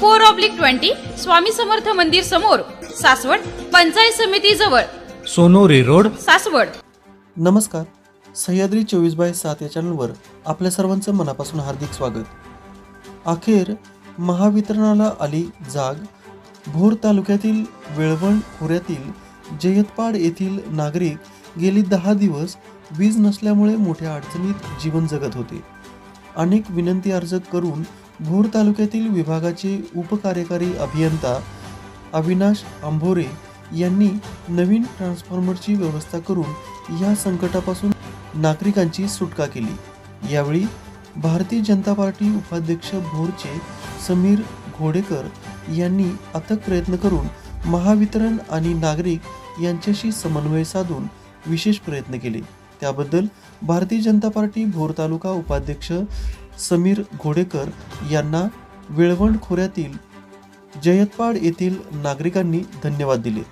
four oblique twenty Swami Samarth मंदिर समोर सासवड पंचायत समिती जवळ. सोनोरी रोड. सासवड. नमस्कार. सह्याद्री चोवीस बाय सात या चॅनलवर आपल्या सर्वांचं मनापासून हार्दिक स्वागत. अखेर महावितरणाला आली जाग. भोर तालुक्यातील वेळवण खोऱ्यातील जयतपाड येथील नागरिक गेली दहा दिवस वीज नसल्यामुळे मोठ्या अडचणीत जीवन जगत होते. अनेक विनंती अर्ज करून भोर तालुक्यातील विभागाचे उपकार्यकारी अभियंता अविनाश आंभोरे यांनी नवीन ट्रान्सफॉर्मरची व्यवस्था करून या संकटापासून नागरिकांची सुटका केली. यावेळी भारतीय जनता पार्टी उपाध्यक्ष भोरचे समीर घोडेकर यांनी अथक प्रयत्न करून महावितरण आणि नागरिक यांच्याशी समन्वय साधून विशेष प्रयत्न केले. त्याबद्दल भारतीय जनता पार्टी भोर तालुका उपाध्यक्ष समीर घोडेकर यांना वेळवण खोऱ्यातील जयतपाड येथील नागरिकांनी धन्यवाद दिले.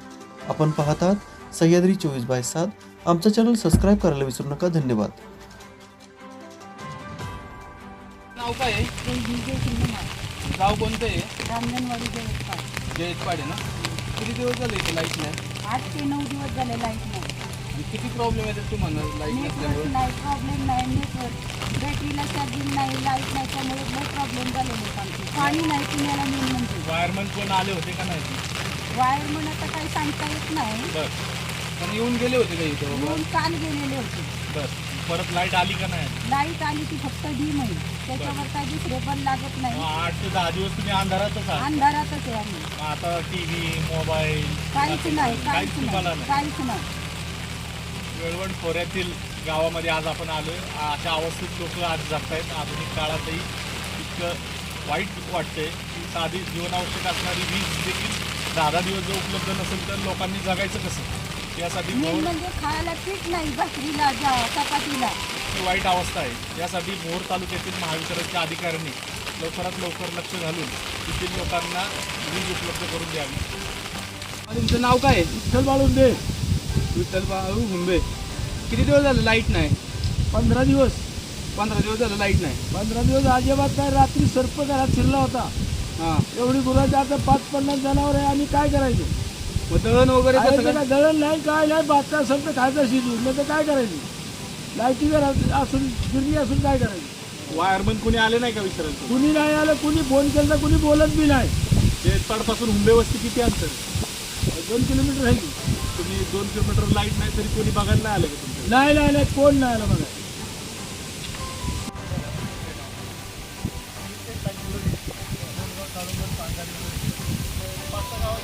आपण पाहतात सह्याद्री चोवीस बाय सात. आमचं चॅनल सबस्क्राईब करायला विसरू नका. धन्यवाद. नाव काय आहे? गाव कोणतं आहे? रांजणवाडी जयपाड जयतपाड आहे ना? किती दिवस झाले इथे लाइट नाही? आठ ते नऊ दिवस झाले लाइट नाही. किती प्रॉब्लेम येतात तुम्हाला लाइट नेटवर्क नसल्यामुळे? नाही प्रॉब्लेम नाही नेटवर्क बॅटरीला चार्जिंग नाही लाइट नाही त्यामुळे बहुत प्रॉब्लेम झाले लोकांचे. पाणी नाही पिण्याला मेन म्हणजे. वायरमन कोण आले होते का नाही? वायर म्हणून आता काही सांगता येत नाही. बरं. पण येऊन गेले होते का इथे येऊन काल गेलेले होते. बरं. परत लाइट आली का नाही? लाइट आली की फक्त डीम आहे त्याच्यावर काही दुसरे पण लागत मग नाही आठ ते दहा दिवस तुम्ही अंधारातच आहात. अंधारातच आहे आम्ही. मग आता टी व्ही मोबाईल काहीच नाही काहीच काहीच तुम्हाला नाही नाही. काहीच नाही. वेळवण खोऱ्यातील गावामध्ये आज आपण आलोय. अशा अवस्थेत लोक आज जगतायत. आधुनिक काळातही इतकं वाईट वाटतंय की साधी जीवनावश्यक असणारी वीज देखील दहा दहा दिवस जर उपलब्ध नसेल तर लोकांनी जगायचं कसं? यासाठी म्हणजे खायला पीठ नाही भाकरीला जा चपातीला. ही वाईट अवस्था आहे. यासाठी भोर तालुक्यातील महावितरणच्या अधिकाऱ्यांनी लवकरात लवकर लक्ष घालून तेथील लोकांना वीज उपलब्ध करून द्यावी. तुमचं नाव काय विठ्ठल बाळुंबे विठ्ठल बाळू हुंबे. किती दिवस झाले लाइट नाही? पंधरा दिवस. पंधरा दिवस झालं लाइट नाही. पंधरा दिवस अजिबात काय रात्री सर्प घरात शिरला होता. हां. एवढी गुरांची आता पाच पन्नास जनावर आहे. आम्ही काय करायचं? मग दळण वगैरे कसं काय? दळण नाही काय नाही. बातम्या असेल तर खायचं शिजून नाही तर काय करायचं? लाईटी घरात असून गिरणी असून काय करायचं? वायरमन कुणी आले नाही का विचारायचं कुणी नाही आलं कुणी फोन केला कुणी बोलत बी नाही. पासून हुंबे वस्ती किती अंतर? दोन किलोमीटर आहे. की तुम्ही दोन किलोमीटर लाइट नाही तरी कोणी बघायला नाही आलं का तुमचं नाही नाही नाही कोण नाही आलं बघा. पाच सहा